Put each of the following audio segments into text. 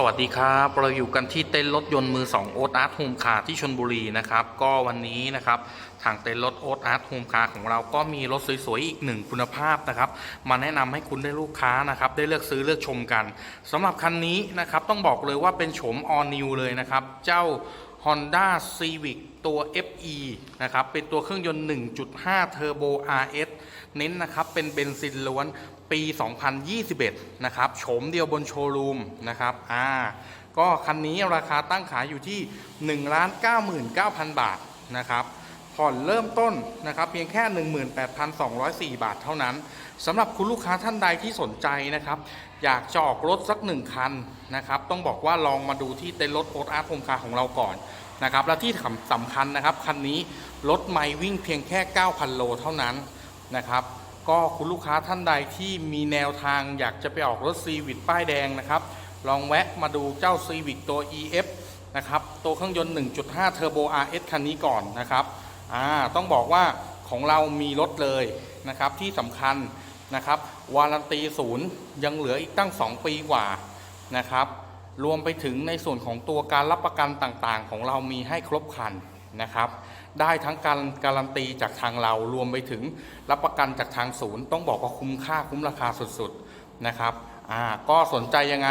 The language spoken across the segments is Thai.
สวัสดีครับ เราอยู่กันที่เต็นท์รถยนต์มือ2โอ๊ตอาร์ตโฮมคาร์ที่ชนบุรีนะครับ ก็วันนี้นะครับทางเต็นท์รถโอ๊ตอาร์ตโฮมคาร์ของเราก็มีรถสวยๆ อีกหนึ่งคุณภาพนะครับ มาแนะนำให้คุณได้ลูกค้านะครับ ได้เลือกซื้อเลือกชมกันสำหรับคันนี้นะครับ ต้องบอกเลยว่าเป็นโฉม all new เลยนะครับ เจ้า Honda Civic ตัว FE นะครับ เป็นตัวเครื่องยนต์ 1.5 Turbo RS เน้นนะครับ เป็นเบนซินล้วน ปี 2021 นะครับโฉมเดียวบนโชว์รูมนะครับอ่าก็คันนี้ราคาตั้งขายอยู่ที่ 1,99,000 บาทนะครับผ่อนเริ่มต้นนะครับเพียงแค่ 18,204 บาทเท่านั้นสำหรับคุณลูกค้าท่านใดที่สนใจนะครับ อยากจะออกรถสักหนึ่งคันนะครับต้องบอกว่าลองมาดูที่เต็นท์รถโอ๊ตอาร์ตโฮมคาร์ของเราก่อนนะครับและที่สำคัญนะครับคันนี้รถไม่วิ่งเพียงแค่ 9,000 โลเท่านั้นนะครับ ก็คุณลูกค้าท่านใดที่มีแนวทางอยากจะไปออกรถซีวิ c ป้ายแดงนะครับ ลองแวะมาดูเจ้าซีวิ c ตัว EF นะครับ ตัวเครื่องยนต์ 1.5 Turbo RS คันนี้ก่อนนะครับอ่าต้องบอกว่าของเรามีรถเลยนะครับที่สำคัญนะครับวารันตีศูนย์ยังเหลืออีกตั้ง 2 ปีกว่านะครับ รวมไปถึงในส่วนของตัวการรับประกันต่างๆ ของเรามีให้ครบครันนะครับ ได้ทั้งการการันตีจากทางเรารวมไปถึงรับประกันจากทางศูนย์ ต้องบอกว่าคุ้มค่าคุ้มราคาสุดๆนะครับอ่าก็สนใจยังไง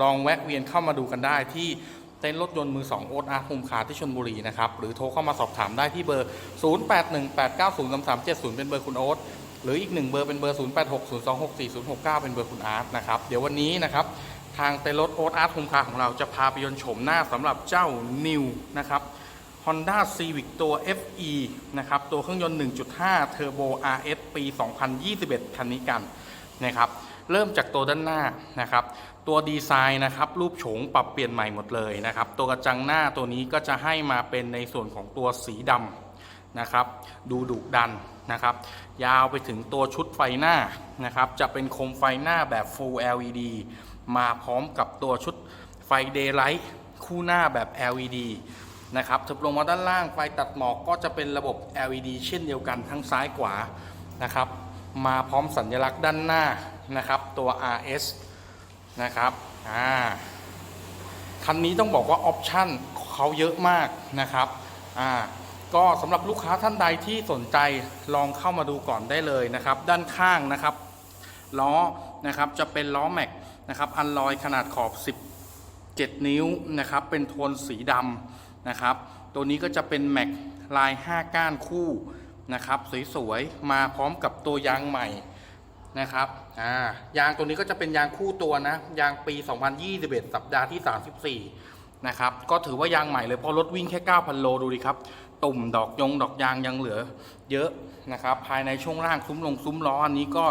ลองแวะเวียนเข้ามาดูกันได้ที่เต็นท์รถยนต์มือ2โอ๊ตอาร์โฮมคาที่ชลบุรีนะครับ หรือโทรเข้ามาสอบถามได้ที่เบอร์ 0818903370 เป็นเบอร์คุณโอ๊ตหรืออีกหนึ่งเบอร์เป็นเบอร์ 0860264069 เป็นเบอร์คุณอาร์ตนะครับ เดี๋ยววันนี้นะครับทางเต็นท์รถโอ๊ตอาร์โฮมคาของเราจะพาไปยนต์โฉมหน้าสำหรับเจ้า New นะครับ Honda Civic ตัว FE นะครับ ตัวเครื่องยนต์ 1.5 Turbo RS ปี 2021 คันนี้กันนะครับ เริ่มจากตัวด้านหน้านะครับ ตัวดีไซน์นะครับ รูปโฉงปรับเปลี่ยนใหม่หมดเลยนะครับ ตัวกระจังหน้าตัวนี้ก็จะให้มาเป็นในส่วนของตัวสีดำนะครับ ดูดุดันนะครับ ยาวไปถึงตัวชุดไฟหน้านะครับ จะเป็นโคมไฟหน้าแบบ Full LED มาพร้อมกับตัวชุดไฟ Daylight คู่หน้าแบบ LED นะครับถึงลงมาด้านล่างไฟตัดหมอกก็จะเป็นระบบ LED เช่นเดียวกันทั้งซ้ายขวานะครับ มาพร้อมสัญลักษณ์ด้านหน้านะครับ ตัว RS นะครับอ่าคันนี้ต้องบอกว่าออปชั่นเขาเยอะมากนะครับอ่าก็สำหรับลูกค้าท่านใดที่สนใจลองเข้ามาดูก่อนได้เลยนะครับ ด้านข้างนะครับล้อนะครับจะเป็นล้อแม็กนะครับอันลอยขนาดขอบ 17 นิ้วนะครับเป็นโทนสีดำ นะครับ ตัวนี้ก็จะเป็นแม็กลาย 5 ก้านคู่นะครับ สวยๆ มาพร้อมกับตัวยางใหม่นะครับ อ่า ยางตัวนี้ก็จะเป็นยางคู่ตัวนะ ยางปี 2021 สัปดาห์ที่ 34 นะครับ ก็ถือว่ายางใหม่เลย เพราะรถวิ่งแค่ 9,000 โลดูดิครับ ตุ่มดอกยงดอกยางยังเหลือ เยอะนะครับ ภายในช่วงล่างซุ้มลงซุ้มล้ออันนี้ก็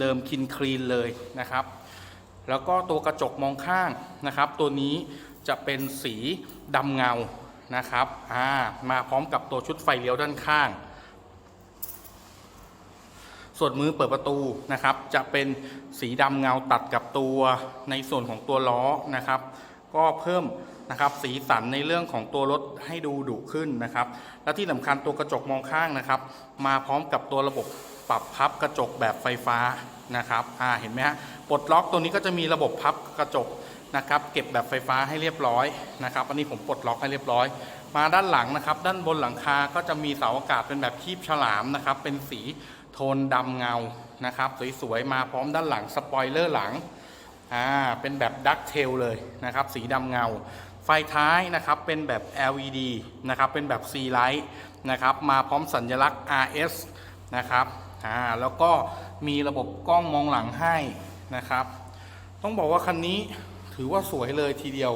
เดิมๆคินคลีนเลยนะครับ แล้วก็ตัวกระจกมองข้างนะครับ ตัวนี้ จะเป็นสีดำเงานะครับอ่ามาพร้อมกับตัวชุดไฟเลี้ยวด้านข้าง ส่วนมือเปิดประตูนะครับ จะเป็นสีดำเงาตัดกับตัวในส่วนของตัวล้อนะครับ ก็เพิ่มนะครับสีสันในเรื่องของตัวรถให้ดูดุขึ้นนะครับ และที่สำคัญตัวกระจกมองข้างนะครับ มาพร้อมกับตัวระบบปรับพับกระจกแบบไฟฟ้านะครับอ่าเห็นไหมฮะปลดล็อกตัวนี้ก็จะมีระบบพับกระจก นะครับเก็บแบบไฟฟ้าให้เรียบร้อยนะครับอันนี้ผมปลดล็อกให้เรียบร้อย มาด้านหลังนะครับ ด้านบนหลังคาก็จะมีเสาอากาศเป็นแบบคีบฉลามนะครับ เป็นสีโทนดำเงานะครับ สวยๆมาพร้อมด้านหลังสปอยเลอร์หลังอ่าเป็นแบบดักเทลเลยนะครับ สีดำเงา ไฟท้ายนะครับเป็นแบบ LED นะครับเป็นแบบ C Light นะครับมาพร้อมสัญลักษณ์ RS นะครับอ่าแล้วก็มีระบบกล้องมองหลังให้นะครับ ต้องบอกว่าคันนี้ ถือว่าสวยเลยทีเดียว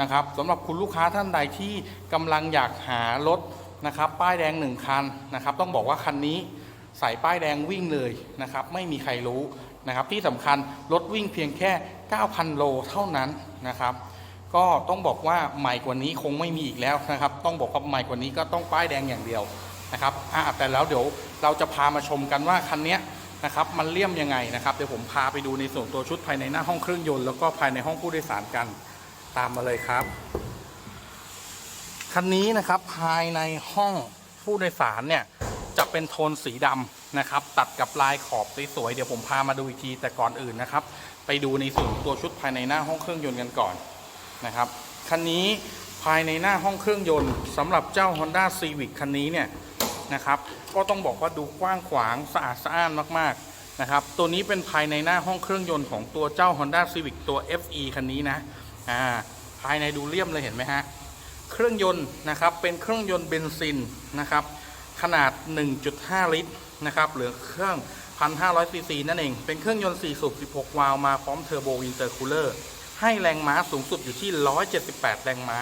นะครับสำหรับคุณลูกค้าท่านใดที่กำลังอยากหารถนะครับ ป้ายแดงหนึ่งคันนะครับ ต้องบอกว่าคันนี้ใส่ป้ายแดงวิ่งเลยนะครับ ไม่มีใครรู้นะครับ ที่สำคัญรถวิ่งเพียงแค่ 9,000 โลเท่านั้นนะครับ ก็ต้องบอกว่าใหม่กว่านี้คงไม่มีอีกแล้วนะครับ ต้องบอกว่าใหม่กว่านี้ก็ต้องป้ายแดงอย่างเดียวนะครับอ่าแต่แล้วเดี๋ยวเราจะพามาชมกันว่าคันนี้ นะครับมันเลี่ยมยังไงนะครับเดี๋ยวผมพาไปดูในส่วนตัวชุดภายในหน้าห้องเครื่องยนต์แล้วก็ภายในห้องผู้โดยสารกันตามมาเลยครับคันนี้นะครับภายในห้องผู้โดยสารเนี่ยจะเป็นโทนสีดำนะครับ ตัดกับลายขอบสวยๆเดี๋ยวผมพามาดูอีกทีแต่ก่อนอื่นนะครับ ไปดูในส่วนตัวชุดภายในหน้าห้องเครื่องยนต์กันก่อนนะครับคันนี้ภายในหน้าห้องเครื่องยนต์สำหรับเจ้า Honda Civic คันนี้เนี่ย นะครับ ก็ต้องบอกว่าดูกว้างขวางสะอาดสะอ้านมากๆนะครับ ตัวนี้เป็นภายในหน้าห้องเครื่องยนต์ของตัวเจ้า Honda Civic ตัว FE คันนี้นะอ่าภายในดูเลี่ยมเลยเห็นไหมฮะเครื่องยนต์นะครับเป็นเครื่องยนต์เบนซินนะครับขนาด 1.5 ลิตรนะครับหรือเครื่อง 1,500 ซีซีนั่นเอง เป็นเครื่องยนต์ 4 สูบ 16 วาล์วมาพร้อมเทอร์โบอินเตอร์คูลเลอร์ ให้แรงม้าสูงสุดอยู่ที่ 178 แรงม้า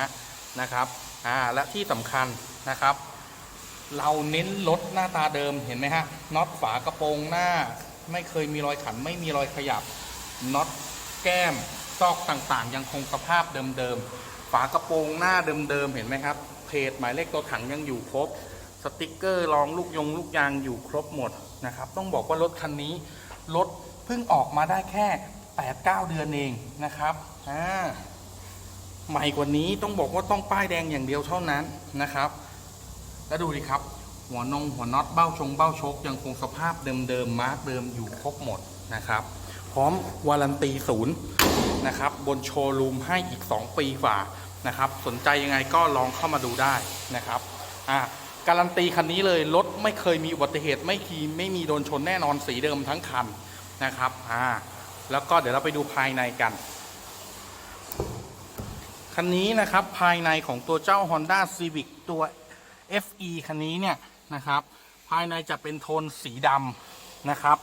นะครับ อ่า และที่สำคัญนะครับ เราเน้นรถหน้าตาเดิมเห็นไหมฮะน็อตฝากระโปรงหน้า ไม่เคยมีรอยขัน ไม่มีรอยขยับน็อตแก้มซอกต่างๆ ยังคงสภาพเดิมๆฝากระโปรงหน้าเดิมๆเห็นไหมครับเพจหมายเลขตัวถังยังอยู่ครบ สติกเกอร์รองลูกยงลูกยางอยู่ครบหมดนะครับ ต้องบอกว่ารถคันนี้รถเพิ่งออกมาได้แค่8-9 เดือนเองนะครับอ่าใหม่กว่านี้ต้องบอกว่าต้องป้ายแดงอย่างเดียวเท่านั้นนะครับ แล้วดูดิครับ หัวนงหัวน็อตเบ้าชงเบ้าชก ยังคงสภาพเดิมๆมาร์กเดิมอยู่ครบหมดนะครับ พร้อมวารันตีศูนย์นะครับ บนโชว์รูมให้อีก 2 ปีฝ่านะครับ สนใจยังไงก็ลองเข้ามาดูได้นะครับอ่าการันตีคันนี้เลยรถไม่เคยมีอุบัติเหตุไม่คีไม่มีโดนชนแน่นอนสีเดิมทั้งคันนะครับอ่าแล้วก็เดี๋ยวเราไปดูภายในกัน คันนี้นะครับภายในของตัวเจ้า Honda Civic ตัว FE คันนี้เนี่ยนะครับ ภายในจะเป็นโทนสีดำนะครับ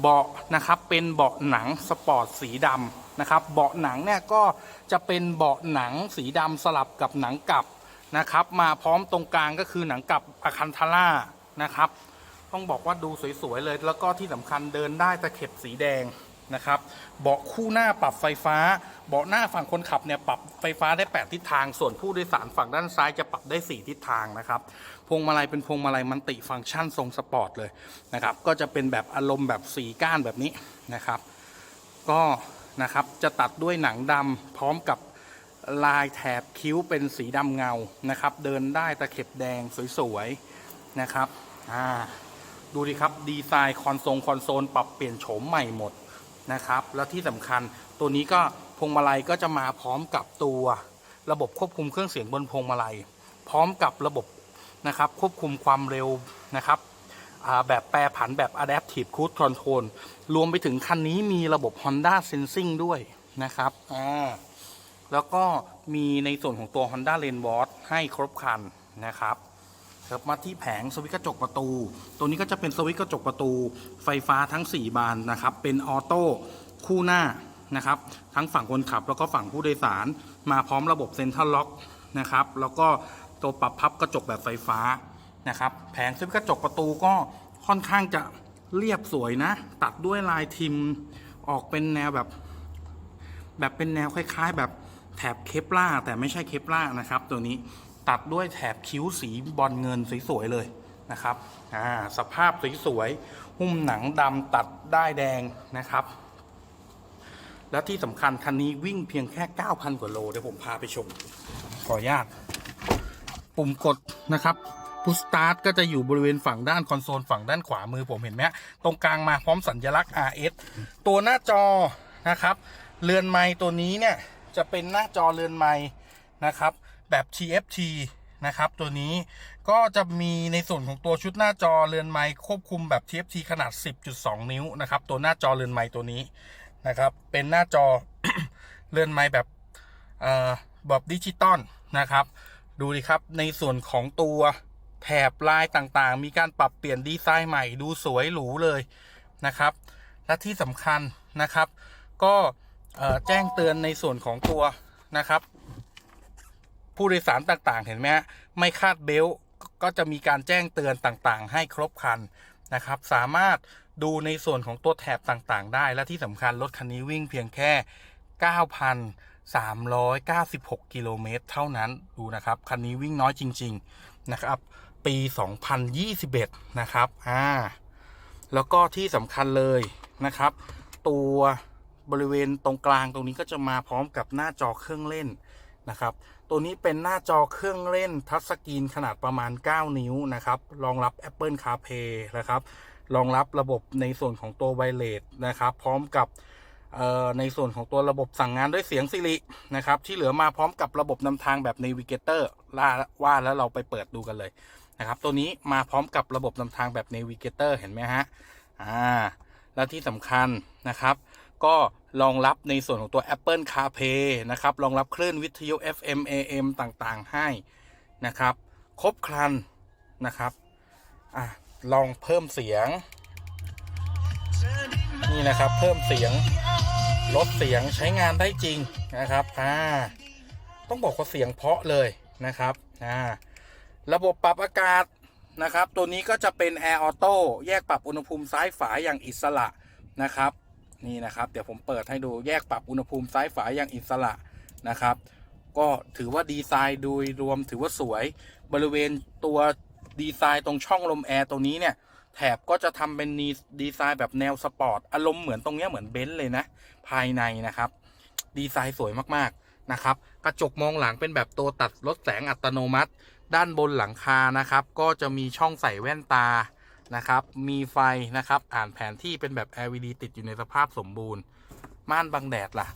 เบาะนะครับเป็นเบาะหนังสปอร์ตสีดำนะครับ เบาะหนังเนี่ยก็จะเป็นเบาะหนังสีดำสลับกับหนังกลับนะครับ มาพร้อมตรงกลางก็คือหนังกลับอะคันทาร่านะครับ ต้องบอกว่าดูสวยๆเลย แล้วก็ที่สำคัญเดินได้ตะเข็บสีแดง นะครับ เบาะคู่หน้าปรับไฟฟ้า เบาะหน้าฝั่งคนขับเนี่ยปรับไฟฟ้าได้ 8 ทิศทาง ส่วนผู้โดยสารฝั่งด้านซ้ายจะปรับได้ 4 ทิศทางนะครับ พวงมาลัยเป็นพวงมาลัยมันติฟังก์ชันทรงสปอร์ตเลยนะครับ ก็จะเป็นแบบอารมณ์แบบสีก้านแบบนี้นะครับ ก็นะครับจะตัดด้วยหนังดำพร้อมกับลายแถบคิ้วเป็นสีดำเงานะครับ เดินได้ตะเข็บแดงสวยๆนะครับ อ่า ดูดิครับ ดีไซน์คอนโซลคอนโซล ปรับเปลี่ยนโฉมใหม่หมด นะครับ แล้วที่สำคัญตัวนี้ก็พวงมาลัยก็จะมาพร้อมกับตัวระบบควบคุมเครื่องเสียงบนพวงมาลัย พร้อมกับระบบนะครับควบคุมความเร็วนะครับแบบแปรผันแบบ Adaptive Cruise Control รวมไปถึงคันนี้มีระบบ Honda Sensing ด้วยนะครับอ่าแล้วก็มีในส่วนของตัว Honda Lane w a t ให้ครบคันนะครับ ครับมาที่แผงสวิตช์กระจกประตู ตัวนี้ก็จะเป็นสวิตช์กระจกประตู ไฟฟ้าทั้ง 4 บานนะครับ เป็นออโต้คู่หน้านะครับ ทั้งฝั่งคนขับแล้วก็ฝั่งผู้โดยสาร มาพร้อมระบบเซ็นทรัลล็อกนะครับ แล้วก็ตัวปรับพับกระจกแบบไฟฟ้านะครับ แผงสวิตช์กระจกประตูก็ค่อนข้างจะเรียบสวยนะ ตัดด้วยลายทิมออกเป็นแนวแบบ แบบเป็นแนวคล้าย ๆ แบบแถบเคปล่าแต่ไม่ใช่เคปล่านะครับ ตัวนี้ ตัดด้วยแถบคิ้วสีบอลเงินสวยๆเลยนะครับอ่าสภาพสวยๆหุ้มหนังดำตัดได้แดงนะครับ แล้วที่สำคัญคันนี้วิ่งเพียงแค่ 9,000 กว่าโลเดี๋ยวผมพาไปชม ขออนุญาตปุ่มกดนะครับพุชสตาร์ทก็จะอยู่บริเวณฝั่งด้านคอนโซลฝั่งด้านขวามือผมเห็นไหมตรงกลางมาพร้อมสัญลักษณ์ RS ตัวหน้าจอนะครับ เรือนไม้ตัวนี้เนี่ยจะเป็นหน้าจอเรือนไม้นะครับ แบบ TFT นะครับ ตัวนี้ก็จะมีในส่วนของตัวชุดหน้าจอเรือนไม้ควบคุมแบบ TFT ขนาด 10.2 นิ้วนะครับ ตัวหน้าจอเรือนไม้ตัวนี้นะครับ เป็นหน้าจอเรือนไม้แบบเอ่อแบบดิจิตอลนะครับ ดูดิครับในส่วนของตัวแถบลายต่างๆ มีการปรับเปลี่ยนดีไซน์ใหม่ดูสวยหรูเลยนะครับ และที่สำคัญนะครับ ก็แจ้งเตือนในส่วนของตัวนะครับ ผู้โดยสารต่างๆ เห็นไหมฮะไม่คาดเบลต์ก็จะมีการแจ้งเตือนต่างๆ ให้ครบครันนะครับ สามารถดูในส่วนของตัวแถบต่างๆ ได้ และที่สำคัญรถคันนี้วิ่งเพียงแค่ 9,396 กิโลเมตรเท่านั้นดูนะครับ คันนี้วิ่งน้อยจริง ๆ นะครับ ปี 2021 นะครับ อ่า แล้วก็ที่สำคัญเลยนะครับ ตัวบริเวณตรงกลางตรงนี้ก็จะมาพร้อมกับหน้าจอเครื่องเล่นนะครับ ตัวนี้เป็นหน้าจอเครื่องเล่นทัชสกรีนขนาดประมาณ 9 นิ้วนะครับ รองรับ Apple CarPlay นะครับ รองรับระบบในส่วนของตัวไวเลสนะครับ พร้อมกับในส่วนของตัวระบบสั่งงานด้วยเสียง Siri นะครับ ที่เหลือมาพร้อมกับระบบนำทางแบบ Navigator ล่าว่าแล้วเราไปเปิดดูกันเลยนะครับ ตัวนี้มาพร้อมกับระบบนำทางแบบ Navigator เห็นไหมฮะ อ่า และที่สำคัญนะครับ ก็รองรับในส่วนของตัว Apple CarPlay นะครับรองรับคลื่นวิทยุ FM AM ต่างๆ ให้นะครับ ครบครันนะครับอะลองเพิ่มเสียง นี่นะครับเพิ่มเสียงลดเสียงใช้งานได้จริงนะครับอ่าต้องบอกว่าเสียงเพาะเลยนะครับอ่าระบบปรับอากาศนะครับ ตัวนี้ก็จะเป็น Air Auto แยกปรับอุณหภูมิซ้ายฝาอย่างอิสระนะครับ นี่นะครับ เดี๋ยวผมเปิดให้ดูแยกปรับอุณหภูมิซ้ายฝาอย่างอิสระนะครับ ก็ถือว่าดีไซน์โดยรวมถือว่าสวยบริเวณตัวดีไซน์ตรงช่องลมแอร์ตรงนี้เนี่ยแถบก็จะทำเป็นนีดีไซน์แบบแนวสปอร์ตอารมณ์เหมือนตรงเนี้ยเหมือนเบนซ์เลยนะ ภายในนะครับ ดีไซน์สวยมากๆนะครับ กระจกมองหลังเป็นแบบตัวตัดลดแสงอัตโนมัติ ด้านบนหลังคานะครับ ก็จะมีช่องใส่แว่นตา นะครับ มีไฟนะครับ อ่านแผนที่เป็นแบบ LED ติดอยู่ในสภาพสมบูรณ์ ม่านบังแดดล่ะ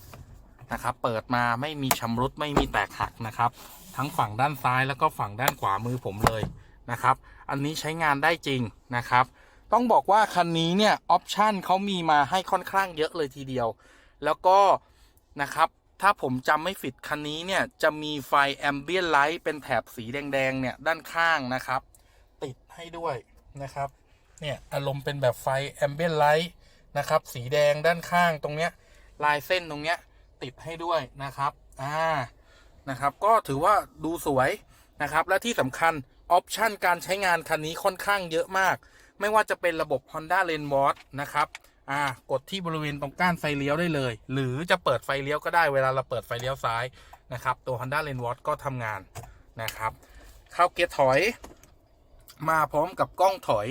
นะครับ เปิดมาไม่มีชำรุดไม่มีแตกหักนะครับ ทั้งฝั่งด้านซ้ายแล้วก็ฝั่งด้านขวามือผมเลยนะครับ อันนี้ใช้งานได้จริงนะครับ ต้องบอกว่าคันนี้เนี่ยออปชันเขามีมาให้ค่อนข้างเยอะเลยทีเดียว แล้วก็นะครับถ้าผมจำไม่ผิดคันนี้เนี่ยจะมีไฟแอมเบียนไลท์เป็นแถบสีแดงๆเนี่ยด้านข้างนะครับ ติดให้ด้วยนะครับ เนี่ยอารมณ์เป็นแบบไฟแอมเบียนไลท์นะครับ สีแดงด้านข้างตรงเนี้ยลายเส้นตรงเนี้ยติดให้ด้วยนะครับ อ่า นะครับ ก็ถือว่าดูสวยนะครับ และที่สำคัญออปชันการใช้งานคันนี้ค่อนข้างเยอะมาก ไม่ว่าจะเป็นระบบ Honda Lane w a t นะครับ อ่า กดที่บริเวณตรงก้านไฟเลี้ยวได้เลย หรือจะเปิดไฟเลี้ยวก็ได้เวลาเราเปิดไฟเลี้ยวซ้ายนะครับ ตัว Honda Lane w a t ก็ทำงานนะครับ เข้าเกียร์ถอย มาพร้อมกับกล้องถอย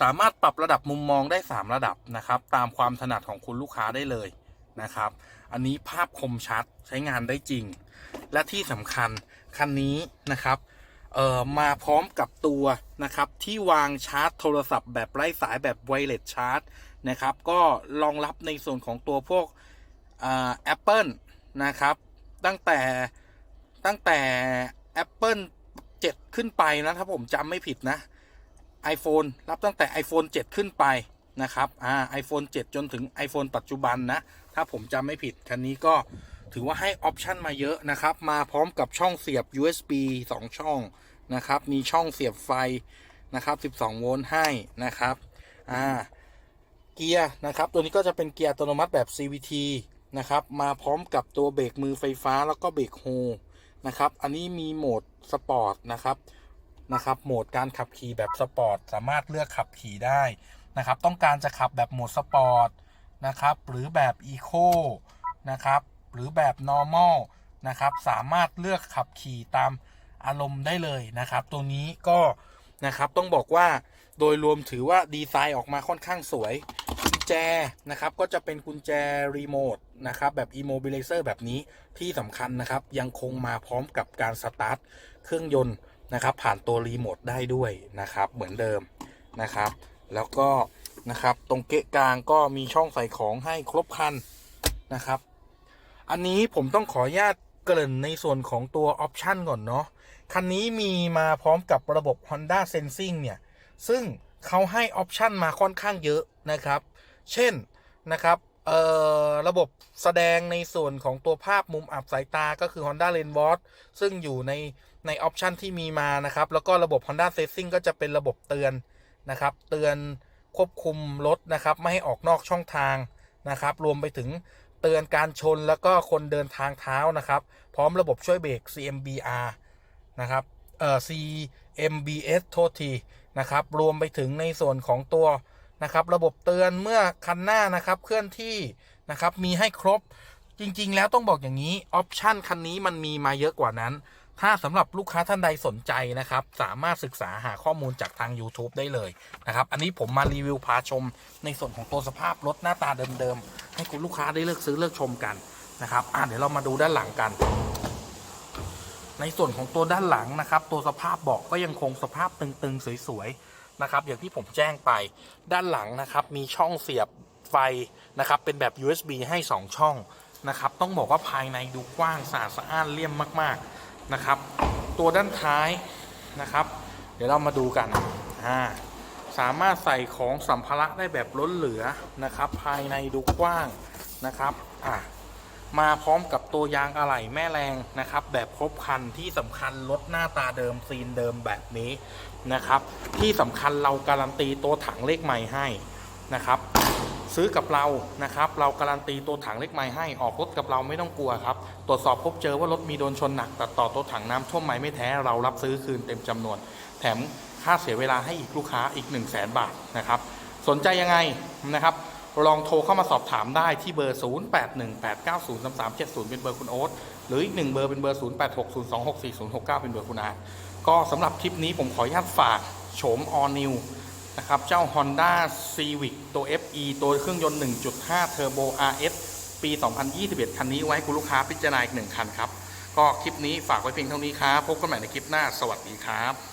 สามารถปรับระดับมุมมองได้ 3 ระดับนะครับ ตามความถนัดของคุณลูกค้าได้เลยนะครับ อันนี้ภาพคมชัดใช้งานได้จริง และที่สำคัญคันนี้นะครับเอ่อมาพร้อมกับตัวนะครับ ที่วางชาร์จโทรศัพท์แบบไร้สายแบบไวเลสชาร์จนะครับ ก็รองรับในส่วนของตัวพวกแอปเปิลนะครับ ตั้งแต่ตั้งแต่ Apple 7 ขึ้นไปนะ ถ้าผมจำไม่ผิดนะ iPhone รับตั้งแต่ iPhone 7 ขึ้นไปนะครับอ่า iPhone 7 จนถึง iPhone ปัจจุบันนะ ถ้าผมจำไม่ผิด คันนี้ก็ถือว่าให้ออปชันมาเยอะนะครับ มาพร้อมกับช่องเสียบ USB 2 ช่องนะครับ มีช่องเสียบไฟนะครับ 12 โวลต์ให้นะครับ อ่า เกียร์นะครับ ตัวนี้ก็จะเป็นเกียร์อัตโนมัติแบบ CVT นะครับ มาพร้อมกับตัวเบรกมือไฟฟ้าแล้วก็เบรกโฮนะครับ อันนี้มีโหมดสปอร์ตนะครับ นะครับ โหมดการขับขี่แบบสปอร์ตสามารถเลือกขับขี่ได้นะครับ ต้องการจะขับแบบโหมดสปอร์ตนะครับ หรือแบบอีโคนะครับ หรือแบบ normal นะครับ สามารถเลือกขับขี่ตามอารมณ์ได้เลยนะครับ ตัวนี้ก็นะครับต้องบอกว่าโดยรวมถือว่าดีไซน์ออกมาค่อนข้างสวย กุญแจนะครับก็จะเป็นกุญแจรีโมทนะครับแบบ immobilizer แบบนี้ที่สำคัญนะครับ ยังคงมาพร้อมกับการสตาร์ทเครื่องยนต์ นะครับ ผ่านตัวรีโมทได้ด้วยนะครับ เหมือนเดิมนะครับ แล้วก็นะครับ ตรงเกะกลางก็มีช่องใส่ของให้ครบคันนะครับ อันนี้ผมต้องขออนุญาตเกริ่นในส่วนของตัวออปชันก่อนเนาะ คันนี้มีมาพร้อมกับระบบ Honda Sensing เนี่ย ซึ่งเขาให้ออปชันมาค่อนข้างเยอะนะครับ เช่นนะครับเอ่อระบบแสดงในส่วนของตัวภาพมุมอับสายตาก็คือ Honda Lane Watch ซึ่งอยู่ใน ในออปชันที่มีมานะครับ แล้วก็ระบบ Honda Sensing ก็จะเป็นระบบเตือนนะครับ เตือนควบคุมรถนะครับ ไม่ให้ออกนอกช่องทางนะครับ รวมไปถึงเตือนการชนแล้วก็คนเดินทางเท้านะครับ พร้อมระบบช่วยเบรก CMBR นะครับ เอ่อ CMBS โทษทีนะครับ รวมไปถึงในส่วนของตัวนะครับ ระบบเตือนเมื่อคันหน้านะครับ เคลื่อนที่นะครับ มีให้ครบ จริง ๆ แล้วต้องบอกอย่างนี้ ออปชันคันนี้มันมีมาเยอะกว่านั้น ถ้าสำหรับลูกค้าท่านใดสนใจนะครับ สามารถศึกษาหาข้อมูลจากทาง YouTube ได้เลยนะครับ อันนี้ผมมารีวิวพาชมในส่วนของตัวสภาพรถหน้าตาเดิมๆ ให้คุณลูกค้าได้เลือกซื้อเลือกชมกันนะครับอะเดี๋ยวเรามาดูด้านหลังกัน ในส่วนของตัวด้านหลังนะครับ ตัวสภาพเบาะก็ยังคงสภาพตึงๆสวยๆนะครับ อย่างที่ผมแจ้งไปด้านหลังนะครับ มีช่องเสียบไฟนะครับ เป็นแบบ USB ให้ 2 ช่องนะครับ ต้องบอกว่าภายในดูกว้างสะอาดสะอ้านเลี่ยมมาก ๆ นะครับ ตัวด้านท้ายนะครับ เดี๋ยวเรามาดูกันอ่าสามารถใส่ของสัมภาระได้แบบล้นเหลือนะครับ ภายในดูกว้างนะครับอ่ามาพร้อมกับตัวยางอะไหล่แม่แรงนะครับ แบบครบคันที่สำคัญรถหน้าตาเดิมซีนเดิมแบบนี้นะครับ ที่สำคัญเราการันตีตัวถังเลขใหม่ให้นะครับ ซื้อกับเรานะครับ เราการันตีตัวถังเลขใหม่ให้ออกรถกับเราไม่ต้องกลัวครับ ตรวจสอบพบเจอว่ารถมีโดนชนหนักตัดต่อตัวถังน้ำท่วมไหมไม่แท้เรารับซื้อคืนเต็มจำนวน แถมค่าเสียเวลาให้อีกลูกค้าอีก 1 0 0 0 0แบาทนะครับ สนใจยังไงนะครับลองโทรเข้ามาสอบถามได้ที่เบอร์ 0818903370 เป็นเบอร์คุณโอ๊ตหรืออีกหนึ่งเบอร์เป็นเบอร์ 0860264069 เป็นเบอร์คุณอาร์ตก็สำหรับคลิปนี้ผมขออนุญาตฝากโฉม All New นะครับ เจ้า Honda Civic ตัว e ตัวเครื่องยนต์ 1.5 Turbo RS ปี 2021 คันนี้ไว้ให้คุณลูกค้าพิจารณาอีกหนึ่งคันครับ ก็คลิปนี้ฝากไว้เพียงเท่านี้ครับ พบกันใหม่ในคลิปหน้า สวัสดีครับ